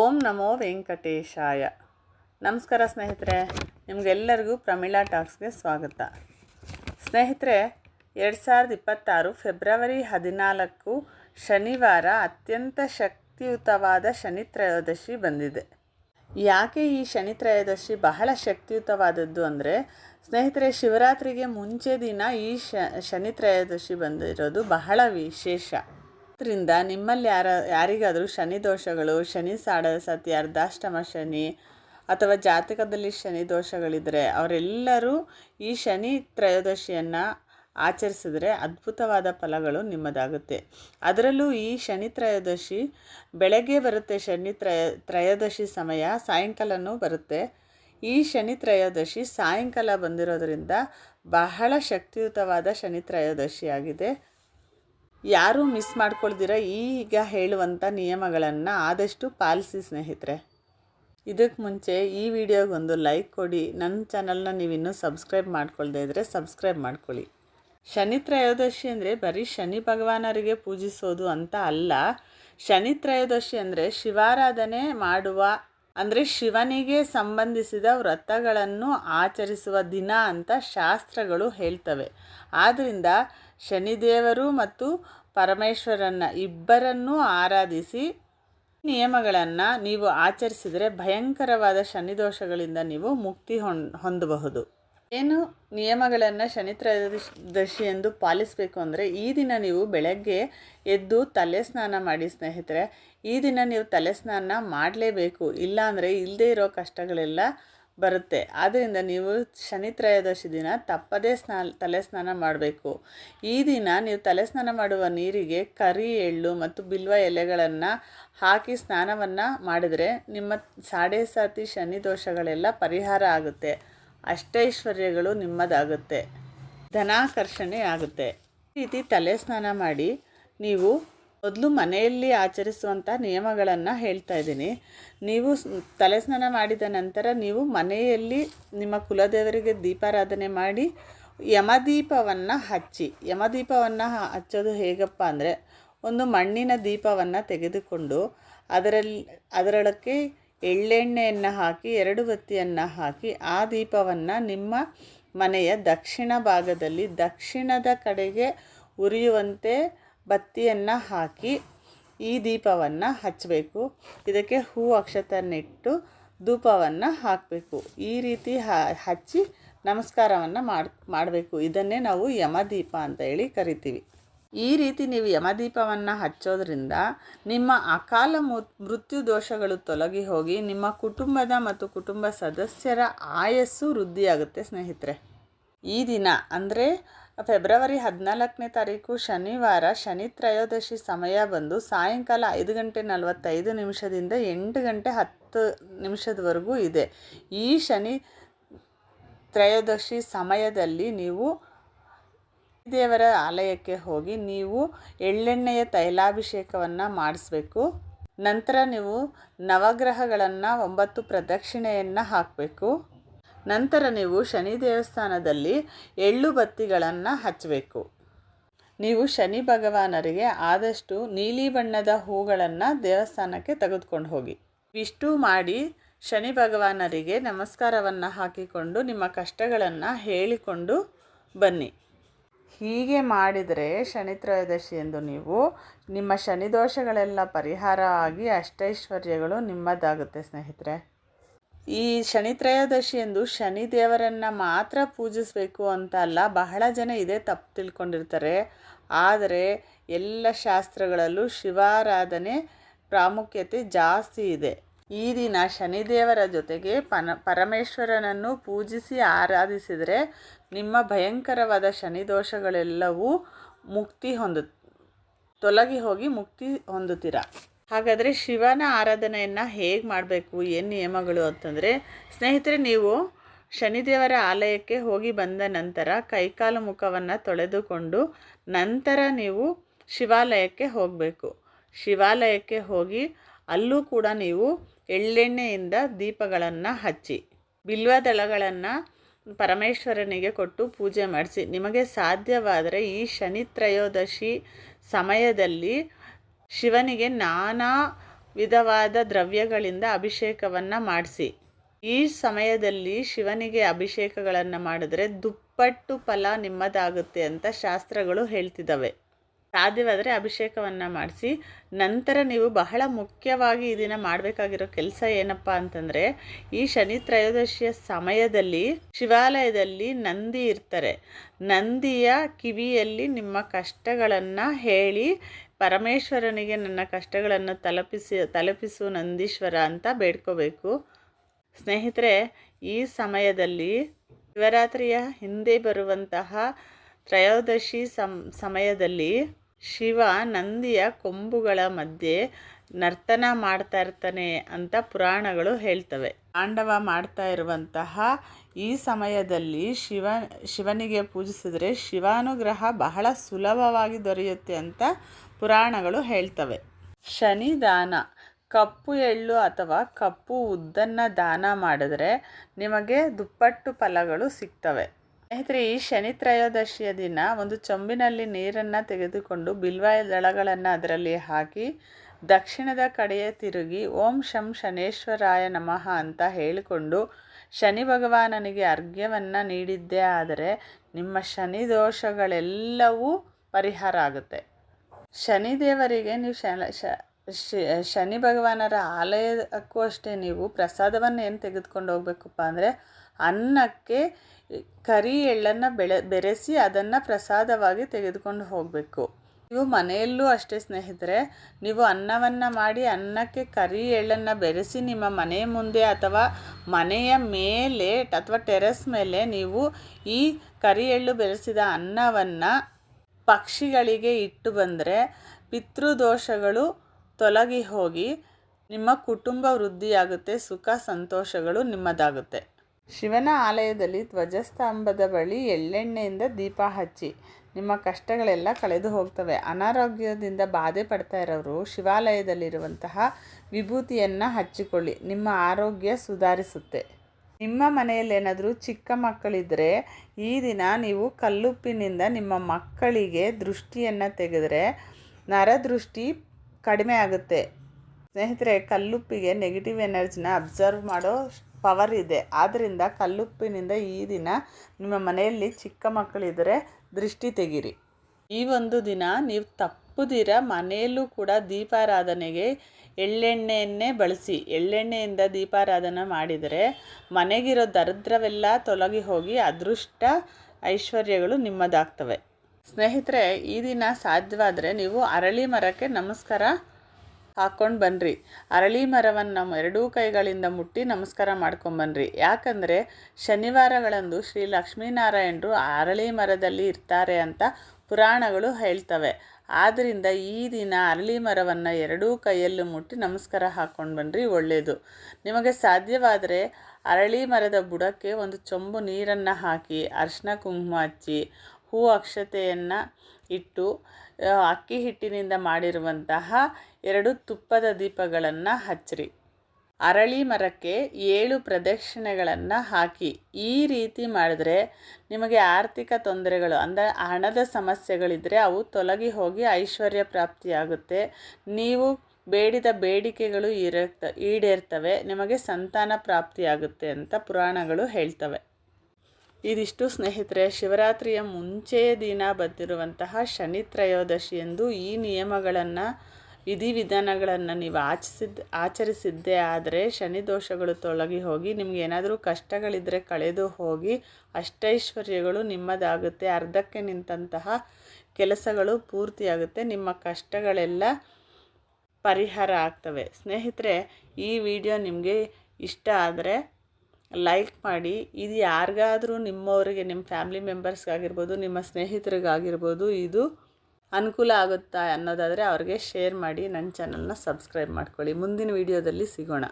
ಓಂ ನಮೋ ವೆಂಕಟೇಶಾಯ. ನಮಸ್ಕಾರ ಸ್ನೇಹಿತರೆ, ನಿಮಗೆಲ್ಲರಿಗೂ ಪ್ರಮೀಳಾ ಟಾಕ್ಸ್ಗೆ ಸ್ವಾಗತ. ಸ್ನೇಹಿತರೆ, ಎರಡು ಸಾವಿರದ ಇಪ್ಪತ್ತಾರು ಫೆಬ್ರವರಿ ಹದಿನಾಲ್ಕು ಶನಿವಾರ ಅತ್ಯಂತ ಶಕ್ತಿಯುತವಾದ ಶನಿ ತ್ರಯೋದಶಿ ಬಂದಿದೆ. ಯಾಕೆ ಈ ಶನಿ ತ್ರಯೋದಶಿ ಬಹಳ ಶಕ್ತಿಯುತವಾದದ್ದು ಅಂದರೆ, ಸ್ನೇಹಿತರೆ, ಶಿವರಾತ್ರಿಗೆ ಮುಂಚೆ ದಿನ ಈ ಶನಿ ತ್ರಯೋದಶಿ ಬಂದಿರೋದು ಬಹಳ ವಿಶೇಷ. ಅದರಿಂದ ನಿಮ್ಮಲ್ಲಿ ಯಾರ, ಯಾರಿಗಾದರೂ ಶನಿ ದೋಷಗಳು, ಶನಿ ಸಾಡ ಸತಿ, ಅರ್ಧಾಷ್ಟಮ ಶನಿ ಅಥವಾ ಜಾತಕದಲ್ಲಿ ಶನಿ ದೋಷಗಳಿದ್ದರೆ ಅವರೆಲ್ಲರೂ ಈ ಶನಿ ತ್ರಯೋದಶಿಯನ್ನು ಆಚರಿಸಿದರೆ ಅದ್ಭುತವಾದ ಫಲಗಳು ನಿಮ್ಮದಾಗುತ್ತೆ. ಅದರಲ್ಲೂ ಈ ಶನಿ ತ್ರಯೋದಶಿ ಬೆಳಗ್ಗೆ ಬರುತ್ತೆ, ಶನಿ ತ್ರಯ, ತ್ರಯೋದಶಿ ಸಮಯ ಸಾಯಂಕಾಲನೂ ಬರುತ್ತೆ. ಈ ಶನಿ ತ್ರಯೋದಶಿ ಸಾಯಂಕಾಲ ಬಂದಿರೋದರಿಂದ ಬಹಳ ಶಕ್ತಿಯುತವಾದ ಶನಿ ತ್ರಯೋದಶಿ ಆಗಿದೆ ಯಾರೂ ಮಿಸ್ ಮಾಡ್ಕೊಳ್ದಿರ ಈಗ ಹೇಳುವಂಥ ನಿಯಮಗಳನ್ನು ಆದಷ್ಟು ಪಾಲಿಸಿ ಸ್ನೇಹಿತರೆ. ಇದಕ್ಕೆ ಮುಂಚೆ ಈ ವಿಡಿಯೋಗೊಂದು ಲೈಕ್ ಕೊಡಿ. ನನ್ನ ಚಾನಲ್ನ ನೀವಿನ್ನೂ ಸಬ್ಸ್ಕ್ರೈಬ್ ಮಾಡ್ಕೊಳ್ದೇ ಇದ್ದರೆ ಸಬ್ಸ್ಕ್ರೈಬ್ ಮಾಡ್ಕೊಳ್ಳಿ. ಶನಿ ತ್ರಯೋದಶಿ ಅಂದರೆ ಬರೀ ಶನಿ ಭಗವಾನರಿಗೆ ಪೂಜಿಸೋದು ಅಂತ ಅಲ್ಲ. ಶನಿ ತ್ರಯೋದಶಿ ಅಂದರೆ ಶಿವಾರಾಧನೆ ಮಾಡುವ, ಅಂದರೆ ಶಿವನಿಗೆ ಸಂಬಂಧಿಸಿದ ವ್ರತಗಳನ್ನು ಆಚರಿಸುವ ದಿನ ಅಂತ ಶಾಸ್ತ್ರಗಳು ಹೇಳ್ತವೆ. ಆದ್ದರಿಂದ ಶನಿದೇವರು ಮತ್ತು ಪರಮೇಶ್ವರನ್ನ ಇಬ್ಬರನ್ನೂ ಆರಾಧಿಸಿ ನಿಯಮಗಳನ್ನು ನೀವು ಆಚರಿಸಿದರೆ ಭಯಂಕರವಾದ ಶನಿದೋಷಗಳಿಂದ ನೀವು ಮುಕ್ತಿ ಹೊಂದಬಹುದು. ಏನು ನಿಯಮಗಳನ್ನು ಶನಿ ತ್ರಯೋದಶಿ ಎಂದು ಪಾಲಿಸಬೇಕು ಅಂದರೆ ಈ ದಿನ ನೀವು ಬೆಳಗ್ಗೆ ಎದ್ದು ತಲೆ ಸ್ನಾನ ಮಾಡಿ ಸ್ನೇಹಿತರೆ, ಈ ದಿನ ನೀವು ತಲೆ ಸ್ನಾನ ಮಾಡಲೇಬೇಕು. ಇಲ್ಲಾಂದರೆ ಇಲ್ಲದೇ ಇರೋ ಕಷ್ಟಗಳೆಲ್ಲ ಬರುತ್ತೆ. ಆದ್ದರಿಂದ ನೀವು ಶನಿ ತ್ರಯೋದಶಿ ದಿನ ತಪ್ಪದೇ ಸ್ನಾ ತಲೆ ಸ್ನಾನ ಮಾಡಬೇಕು. ಈ ದಿನ ನೀವು ತಲೆ ಸ್ನಾನ ಮಾಡುವ ನೀರಿಗೆ ಕರಿ ಎಳ್ಳು ಮತ್ತು ಬಿಲ್ವ ಎಲೆಗಳನ್ನು ಹಾಕಿ ಸ್ನಾನವನ್ನು ಮಾಡಿದರೆ ನಿಮ್ಮ ಸಾಡೆ ಸಾತಿ ಶನಿ ದೋಷಗಳೆಲ್ಲ ಪರಿಹಾರ ಆಗುತ್ತೆ. ಅಷ್ಟೈಶ್ವರ್ಯಗಳು ನಿಮ್ಮದಾಗುತ್ತೆ. ಧನಾಕರ್ಷಣೆ ಆಗುತ್ತೆ. ಈ ರೀತಿ ತಲೆ ಸ್ನಾನ ಮಾಡಿ ನೀವು ಮೊದಲು ಮನೆಯಲ್ಲಿ ಆಚರಿಸುವಂಥ ನಿಯಮಗಳನ್ನು ಹೇಳ್ತಾ ಇದ್ದೀನಿ. ನೀವು ತಲೆ ಸ್ನಾನ ಮಾಡಿದ ನಂತರ ನೀವು ಮನೆಯಲ್ಲಿ ನಿಮ್ಮ ಕುಲದೇವರಿಗೆ ದೀಪಾರಾಧನೆ ಮಾಡಿ ಯಮದೀಪವನ್ನು ಹಚ್ಚಿ. ಯಮದೀಪವನ್ನು ಹಚ್ಚೋದು ಹೇಗಪ್ಪ ಅಂದರೆ ಒಂದು ಮಣ್ಣಿನ ದೀಪವನ್ನು ತೆಗೆದುಕೊಂಡು ಅದರಲ್ಲಿ ಅದರೊಳಕ್ಕೆ ಎಳ್ಳೆಣ್ಣೆಯನ್ನು ಹಾಕಿ, ಎರಡು ಬತ್ತಿಯನ್ನು ಹಾಕಿ ಆ ದೀಪವನ್ನು ನಿಮ್ಮ ಮನೆಯ ದಕ್ಷಿಣ ಭಾಗದಲ್ಲಿ ದಕ್ಷಿಣದ ಕಡೆಗೆ ಉರಿಯುವಂತೆ ಬತ್ತಿಯನ್ನು ಹಾಕಿ ಈ ದೀಪವನ್ನು ಹಚ್ಚಬೇಕು ಇದಕ್ಕೆ ಹೂ ಅಕ್ಷತನ್ನಿಟ್ಟು ಧೂಪವನ್ನು ಹಾಕಬೇಕು. ಈ ರೀತಿ ಹಚ್ಚಿ ನಮಸ್ಕಾರವನ್ನು ಮಾಡಿ, ಮಾಡಬೇಕು. ಇದನ್ನೇ ನಾವು ಯಮದೀಪ ಅಂತ ಹೇಳಿ ಕರಿತೀವಿ. ಈ ರೀತಿ ನೀವು ಯಮದೀಪವನ್ನು ಹಚ್ಚೋದ್ರಿಂದ ನಿಮ್ಮ ಅಕಾಲ ಮೃತ್ಯು ದೋಷಗಳು ತೊಲಗಿ ಹೋಗಿ ನಿಮ್ಮ ಕುಟುಂಬದ ಮತ್ತು ಕುಟುಂಬ ಸದಸ್ಯರ ಆಯಸ್ಸು ವೃದ್ಧಿಯಾಗುತ್ತೆ ಸ್ನೇಹಿತರೆ. ಈ ದಿನ ಅಂದರೆ ಫೆಬ್ರವರಿ ಹದಿನಾಲ್ಕನೇ ತಾರೀಕು ಶನಿವಾರ ಶನಿ ತ್ರಯೋದಶಿ ಸಮಯ ಬಂದು ಸಾಯಂಕಾಲ ಐದು ಗಂಟೆ ನಲವತ್ತೈದು ನಿಮಿಷದಿಂದ ಎಂಟು ಗಂಟೆ ಹತ್ತು ನಿಮಿಷದವರೆಗೂ ಇದೆ. ಈ ಶನಿ ತ್ರಯೋದಶಿ ಸಮಯದಲ್ಲಿ ನೀವು ದೇವರ ಆಲಯಕ್ಕೆ ಹೋಗಿ ನೀವು ಎಳ್ಳೆಣ್ಣೆಯ ತೈಲಾಭಿಷೇಕವನ್ನು ಮಾಡಿಸ್ಬೇಕು. ನಂತರ ನೀವು ನವಗ್ರಹಗಳನ್ನು ಒಂಬತ್ತು ಪ್ರದಕ್ಷಿಣೆಯನ್ನು ಹಾಕಬೇಕು. ನಂತರ ನೀವು ಶನಿ ದೇವಸ್ಥಾನದಲ್ಲಿ ಎಳ್ಳು ಬತ್ತಿಗಳನ್ನು ಹಚ್ಚಬೇಕು ನೀವು ಶನಿ ಭಗವಾನರಿಗೆ ಆದಷ್ಟು ನೀಲಿ ಬಣ್ಣದ ಹೂಗಳನ್ನು ದೇವಸ್ಥಾನಕ್ಕೆ ತೆಗೆದುಕೊಂಡು ಹೋಗಿ. ಇಷ್ಟು ಮಾಡಿ ಶನಿ ಭಗವಾನರಿಗೆ ನಮಸ್ಕಾರವನ್ನು ಹಾಕಿಕೊಂಡು ನಿಮ್ಮ ಕಷ್ಟಗಳನ್ನು ಹೇಳಿಕೊಂಡು ಬನ್ನಿ. ಹೀಗೆ ಮಾಡಿದರೆ ಶನಿ ತ್ರಯೋದಶಿ ಎಂದು ನೀವು ನಿಮ್ಮ ಶನಿ ದೋಷಗಳೆಲ್ಲ ಪರಿಹಾರ ಆಗಿ ಅಷ್ಟೈಶ್ವರ್ಯಗಳು ನಿಮ್ಮದಾಗುತ್ತೆ ಸ್ನೇಹಿತರೆ. ಈ ಶನಿ ತ್ರಯೋದಶಿ ಎಂದು ಶನಿ ದೇವರನ್ನು ಮಾತ್ರ ಪೂಜಿಸಬೇಕು ಅಂತ ಅಲ್ಲ, ಬಹಳ ಜನ ಇದೇ ತಪ್ಪು ತಿಳ್ಕೊಂಡಿರ್ತಾರೆ. ಆದರೆ ಎಲ್ಲ ಶಾಸ್ತ್ರಗಳಲ್ಲೂ ಶಿವಾರಾಧನೆ ಪ್ರಾಮುಖ್ಯತೆ ಜಾಸ್ತಿ ಇದೆ. ಈ ದಿನ ಶನಿದೇವರ ಜೊತೆಗೆ ಪನ, ಪರಮೇಶ್ವರನನ್ನು ಪೂಜಿಸಿ ಆರಾಧಿಸಿದರೆ ನಿಮ್ಮ ಭಯಂಕರವಾದ ಶನಿ ದೋಷಗಳೆಲ್ಲವೂ ಮುಕ್ತಿ ಹೊಂದು, ತೊಲಗಿ ಹೋಗಿ ಮುಕ್ತಿ ಹೊಂದುತ್ತೀರ? ಹಾಗಾದರೆ ಶಿವನ ಆರಾಧನೆಯನ್ನು ಹೇಗೆ ಮಾಡಬೇಕು, ಏನು ನಿಯಮಗಳು ಅಂತಂದರೆ, ಸ್ನೇಹಿತರೆ, ನೀವು ಶನಿದೇವರ ಆಲಯಕ್ಕೆ ಹೋಗಿ ಬಂದ ನಂತರ ಕೈಕಾಲು ಮುಖವನ್ನು ತೊಳೆದುಕೊಂಡು ನಂತರ ನೀವು ಶಿವಾಲಯಕ್ಕೆ ಹೋಗಬೇಕು. ಶಿವಾಲಯಕ್ಕೆ ಹೋಗಿ ಅಲ್ಲೂ ಕೂಡ ನೀವು ಎಳ್ಳೆಣ್ಣೆಯಿಂದ ದೀಪಗಳನ್ನು ಹಚ್ಚಿ, ಬಿಲ್ವ ದಳಗಳನ್ನು ಪರಮೇಶ್ವರನಿಗೆ ಕೊಟ್ಟು ಪೂಜೆ ಮಾಡಿಸಿ. ನಿಮಗೆ ಸಾಧ್ಯವಾದರೆ ಈ ಶನಿ ತ್ರಯೋದಶಿ ಸಮಯದಲ್ಲಿ ಶಿವನಿಗೆ ನಾನಾ ವಿಧವಾದ ದ್ರವ್ಯಗಳಿಂದ ಅಭಿಷೇಕವನ್ನು ಮಾಡಿಸಿ. ಈ ಸಮಯದಲ್ಲಿ ಶಿವನಿಗೆ ಅಭಿಷೇಕಗಳನ್ನು ಮಾಡಿದ್ರೆ ದುಪ್ಪಟ್ಟು ಫಲ ನಿಮ್ಮದಾಗುತ್ತೆ ಅಂತ ಶಾಸ್ತ್ರಗಳು ಹೇಳ್ತಿದ್ದಾವೆ ಸಾಧ್ಯವಾದರೆ ಅಭಿಷೇಕವನ್ನು ಮಾಡಿಸಿ. ನಂತರ ನೀವು ಬಹಳ ಮುಖ್ಯವಾಗಿ ಈ ದಿನ ಮಾಡಬೇಕಾಗಿರೋ ಕೆಲಸ ಏನಪ್ಪ ಅಂತಂದರೆ, ಈ ಶನಿ ತ್ರಯೋದಶಿಯ ಸಮಯದಲ್ಲಿ ಶಿವಾಲಯದಲ್ಲಿ ನಂದಿ ಇರ್ತಾರೆ. ನಂದಿಯ ಕಿವಿಯಲ್ಲಿ ನಿಮ್ಮ ಕಷ್ಟಗಳನ್ನು ಹೇಳಿ ಪರಮೇಶ್ವರನಿಗೆ ನನ್ನ ಕಷ್ಟಗಳನ್ನು ತಲುಪಿಸಿ, ತಲುಪಿಸು ನಂದೀಶ್ವರ ಅಂತ ಬೇಡ್ಕೋಬೇಕು. ಸ್ನೇಹಿತರೆ, ಈ ಸಮಯದಲ್ಲಿ ಶಿವರಾತ್ರಿಯ ಹಿಂದೆ ಬರುವಂತಹ ತ್ರಯೋದಶಿ ಸಮ್, ಸಮಯದಲ್ಲಿ ಶಿವ ನಂದಿಯ ಕೊಂಬುಗಳ ಮಧ್ಯೆ ನರ್ತನ ಮಾಡ್ತಾ ಇರ್ತಾನೆ ಅಂತ ಪುರಾಣಗಳು ಹೇಳ್ತವೆ. ತಾಂಡವ ಮಾಡ್ತಾ ಇರುವಂತಹ ಈ ಸಮಯದಲ್ಲಿ ಶಿವ, ಶಿವನಿಗೆ ಪೂಜಿಸಿದರೆ ಶಿವಾನುಗ್ರಹ ಬಹಳ ಸುಲಭವಾಗಿ ದೊರೆಯುತ್ತೆ ಅಂತ ಪುರಾಣಗಳು ಹೇಳ್ತವೆ. ಶನಿದಾನ ಕಪ್ಪು ಎಳ್ಳು ಅಥವಾ ಕಪ್ಪು ಉದ್ದನ್ನು ದಾನ ಮಾಡಿದ್ರೆ ನಿಮಗೆ ದುಪ್ಪಟ್ಟು ಫಲಗಳು ಸಿಗ್ತವೆ. ಸ್ನೇಹಿತರೆ, ಈ ಶನಿ ತ್ರಯೋದಶಿಯ ದಿನ ಒಂದು ಚೊಂಬಿನಲ್ಲಿ ನೀರನ್ನು ತೆಗೆದುಕೊಂಡು ಬಿಲ್ವ ದಳಗಳನ್ನು ಅದರಲ್ಲಿ ಹಾಕಿ ದಕ್ಷಿಣದ ಕಡೆಯೇ ತಿರುಗಿ ಓಂ ಶಂ ಶನೇಶ್ವರಾಯ ನಮಃ ಅಂತ ಹೇಳಿಕೊಂಡು ಶನಿ ಭಗವಾನನಿಗೆ ಅರ್ಘ್ಯವನ್ನು ನೀಡಿದ್ದೇ ಆದರೆ ನಿಮ್ಮ ಶನಿ ದೋಷಗಳೆಲ್ಲವೂ ಪರಿಹಾರ ಆಗುತ್ತೆ. ಶನಿದೇವರಿಗೆ ನೀವು ಶನ ಶನಿ ಭಗವಾನರ ಆಲಯಕ್ಕೂ ಅಷ್ಟೇ ನೀವು ಪ್ರಸಾದವನ್ನು ಏನು ತೆಗೆದುಕೊಂಡು ಹೋಗ್ಬೇಕಪ್ಪ ಅಂದರೆ ಅನ್ನಕ್ಕೆ ಕರಿ ಎಳ್ಳನ್ನು ಬೆಳೆ ಬೆರೆಸಿ ಅದನ್ನು ಪ್ರಸಾದವಾಗಿ ತೆಗೆದುಕೊಂಡು ಹೋಗಬೇಕು. ನೀವು ಮನೆಯಲ್ಲೂ ಅಷ್ಟೇ ಸ್ನೇಹಿತರೆ, ನೀವು ಅನ್ನವನ್ನು ಮಾಡಿ ಅನ್ನಕ್ಕೆ ಕರಿ ಎಳ್ಳನ್ನು ಬೆರೆಸಿ ನಿಮ್ಮ ಮನೆ ಮುಂದೆ ಅಥವಾ ಮನೆಯ ಮೇಲೆ ಅಥವಾ ಟೆರೆಸ್ ಮೇಲೆ ನೀವು ಈ ಕರಿ ಎಳ್ಳು ಬೆರೆಸಿದ ಅನ್ನವನ್ನು ಪಕ್ಷಿಗಳಿಗೆ ಇಟ್ಟು ಬಂದರೆ ಪಿತೃದೋಷಗಳು ತೊಲಗಿ ಹೋಗಿ ನಿಮ್ಮ ಕುಟುಂಬ ವೃದ್ಧಿಯಾಗುತ್ತೆ, ಸುಖ ಸಂತೋಷಗಳು ನಿಮ್ಮದಾಗುತ್ತೆ. ಶಿವನ ಆಲಯದಲ್ಲಿ ಧ್ವಜಸ್ತಂಭದ ಬಳಿ ಎಳ್ಳೆಣ್ಣೆಯಿಂದ ದೀಪ ಹಚ್ಚಿ, ನಿಮ್ಮ ಕಷ್ಟಗಳೆಲ್ಲ ಕಳೆದು ಹೋಗ್ತವೆ. ಅನಾರೋಗ್ಯದಿಂದ ಬಾಧೆ ಪಡ್ತಾ ಇರೋರು ಶಿವಾಲಯದಲ್ಲಿರುವಂತಹ ವಿಭೂತಿಯನ್ನು ಹಚ್ಚಿಕೊಳ್ಳಿ. ನಿಮ್ಮ ಆರೋಗ್ಯ ಸುಧಾರಿಸುತ್ತೆ. ನಿಮ್ಮ ಮನೆಯಲ್ಲಿ ಏನಾದರೂ ಚಿಕ್ಕ ಮಕ್ಕಳಿದ್ದರೆ ಈ ದಿನ ನೀವು ಕಲ್ಲುಪ್ಪಿನಿಂದ ನಿಮ್ಮ ಮಕ್ಕಳಿಗೆ ದೃಷ್ಟಿಯನ್ನು ತೆಗೆದರೆ ನರದೃಷ್ಟಿ ಕಡಿಮೆ ಆಗುತ್ತೆ. ಸ್ನೇಹಿತರೆ, ಕಲ್ಲುಪ್ಪಿಗೆ ನೆಗೆಟಿವ್ ಎನರ್ಜಿನ ಅಬ್ಸರ್ವ್ ಮಾಡೋ ಪವರ್ ಇದೆ. ಆದ್ದರಿಂದ ಕಲ್ಲುಪ್ಪಿನಿಂದ ಈ ದಿನ ನಿಮ್ಮ ಮನೆಯಲ್ಲಿ ಚಿಕ್ಕ ಮಕ್ಕಳಿದ್ದರೆ ದೃಷ್ಟಿ ತೆಗೀರಿ. ಈ ಒಂದು ದಿನ ನೀವು ತಪ್ಪುದಿರ ಮನೆಯಲ್ಲೂ ಕೂಡ ದೀಪಾರಾಧನೆಗೆ ಎಳ್ಳೆಣ್ಣೆಯನ್ನೇ ಬಳಸಿ, ಎಳ್ಳೆಣ್ಣೆಯಿಂದ ದೀಪಾರಾಧನೆ ಮಾಡಿದರೆ ಮನೆಗಿರೋ ದರಿದ್ರವೆಲ್ಲ ತೊಲಗಿ ಹೋಗಿ ಅದೃಷ್ಟ ಐಶ್ವರ್ಯಗಳು ನಿಮ್ಮದಾಗ್ತವೆ. ಸ್ನೇಹಿತರೆ, ಈ ದಿನ ಸಾಧ್ಯವಾದರೆ ನೀವು ಅರಳಿ ಮರಕ್ಕೆ ನಮಸ್ಕಾರ ಹಾಕ್ಕೊಂಡು ಬನ್ನಿರಿ ಅರಳಿ ಮರವನ್ನು ನಮ್ಮ ಎರಡೂ ಕೈಗಳಿಂದ ಮುಟ್ಟಿ ನಮಸ್ಕಾರ ಮಾಡ್ಕೊಂಬನ್ನಿರಿ ಯಾಕಂದರೆ ಶನಿವಾರಗಳಂದು ಶ್ರೀ ಲಕ್ಷ್ಮೀನಾರಾಯಣರು ಅರಳಿ ಮರದಲ್ಲಿ ಇರ್ತಾರೆ ಅಂತ ಪುರಾಣಗಳು ಹೇಳ್ತವೆ. ಆದ್ದರಿಂದ ಈ ದಿನ ಅರಳಿ ಮರವನ್ನು ಎರಡೂ ಕೈಯಲ್ಲೂ ಮುಟ್ಟಿ ನಮಸ್ಕಾರ ಹಾಕ್ಕೊಂಡು ಬನ್ನಿರಿ ಒಳ್ಳೆಯದು ನಿಮಗೆ ಸಾಧ್ಯವಾದರೆ ಅರಳಿ ಮರದ ಬುಡಕ್ಕೆ ಒಂದು ಚೊಂಬು ನೀರನ್ನು ಹಾಕಿ, ಅರಿಶಿನ ಕುಂಕುಮ ಹಚ್ಚಿ, ಹೂ ಅಕ್ಷತೆಯನ್ನು ಇಟ್ಟು ಅಕ್ಕಿ ಹಿಟ್ಟಿನಿಂದ ಮಾಡಿರುವಂತಹ ಎರಡು ತುಪ್ಪದ ದೀಪಗಳನ್ನು ಹಚ್ಚಿರಿ. ಅರಳಿ ಮರಕ್ಕೆ ಏಳು ಪ್ರದಕ್ಷಿಣೆಗಳನ್ನು ಹಾಕಿ. ಈ ರೀತಿ ಮಾಡಿದ್ರೆ ನಿಮಗೆ ಆರ್ಥಿಕ ತೊಂದರೆಗಳು, ಅಂದರೆ ಹಣದ ಸಮಸ್ಯೆಗಳಿದ್ದರೆ ಅವು ತೊಲಗಿ ಹೋಗಿ ಐಶ್ವರ್ಯ ಪ್ರಾಪ್ತಿಯಾಗುತ್ತೆ. ನೀವು ಬೇಡಿದ ಬೇಡಿಕೆಗಳು ಇರತ್ತ ಈಡೇರ್ತವೆ. ನಿಮಗೆ ಸಂತಾನ ಪ್ರಾಪ್ತಿಯಾಗುತ್ತೆ ಅಂತ ಪುರಾಣಗಳು ಹೇಳ್ತವೆ. ಇದಿಷ್ಟು ಸ್ನೇಹಿತರೆ, ಶಿವರಾತ್ರಿಯ ಮುಂಚೆಯ ದಿನ ಬಂದಿರುವಂತಹ ಶನಿ ತ್ರಯೋದಶಿ ಎಂದು ಈ ನಿಯಮಗಳನ್ನು ವಿಧಿವಿಧಾನಗಳನ್ನು ನೀವು ಆಚಿಸಿದ, ಆಚರಿಸಿದ್ದೇ ಆದರೆ ಶನಿ ದೋಷಗಳು ತೊಲಗಿ ಹೋಗಿ ನಿಮ್ಗೆ ಏನಾದರೂ ಕಷ್ಟಗಳಿದ್ದರೆ ಕಳೆದು ಹೋಗಿ ಅಷ್ಟೈಶ್ವರ್ಯಗಳು ನಿಮ್ಮದಾಗುತ್ತೆ. ಅರ್ಧಕ್ಕೆ ನಿಂತಹ ಕೆಲಸಗಳು ಪೂರ್ತಿಯಾಗುತ್ತೆ. ನಿಮ್ಮ ಕಷ್ಟಗಳೆಲ್ಲ ಪರಿಹಾರ ಆಗ್ತವೆ. ಸ್ನೇಹಿತರೆ, ಈ ವಿಡಿಯೋ ನಿಮಗೆ ಇಷ್ಟ ಆದರೆ ಲೈಕ್ ಮಾಡಿ. ಇದು ಯಾರಿಗಾದರೂ ನಿಮ್ಮವರಿಗೆ, ನಿಮ್ಮ ಫ್ಯಾಮಿಲಿ ಮೆಂಬರ್ಸ್ಗಾಗಿರ್ಬೋದು, ನಿಮ್ಮ ಸ್ನೇಹಿತರಿಗಾಗಿರ್ಬೋದು, ಇದು ಅನುಕೂಲ ಆಗುತ್ತಾ ಅನ್ನೋದಾದರೆ ಅವ್ರಿಗೆ ಶೇರ್ ಮಾಡಿ ನನ್ನ ಚಾನಲ್ನ ಸಬ್ಸ್ಕ್ರೈಬ್ ಮಾಡ್ಕೊಳ್ಳಿ. ಮುಂದಿನ ವೀಡಿಯೋದಲ್ಲಿ ಸಿಗೋಣ.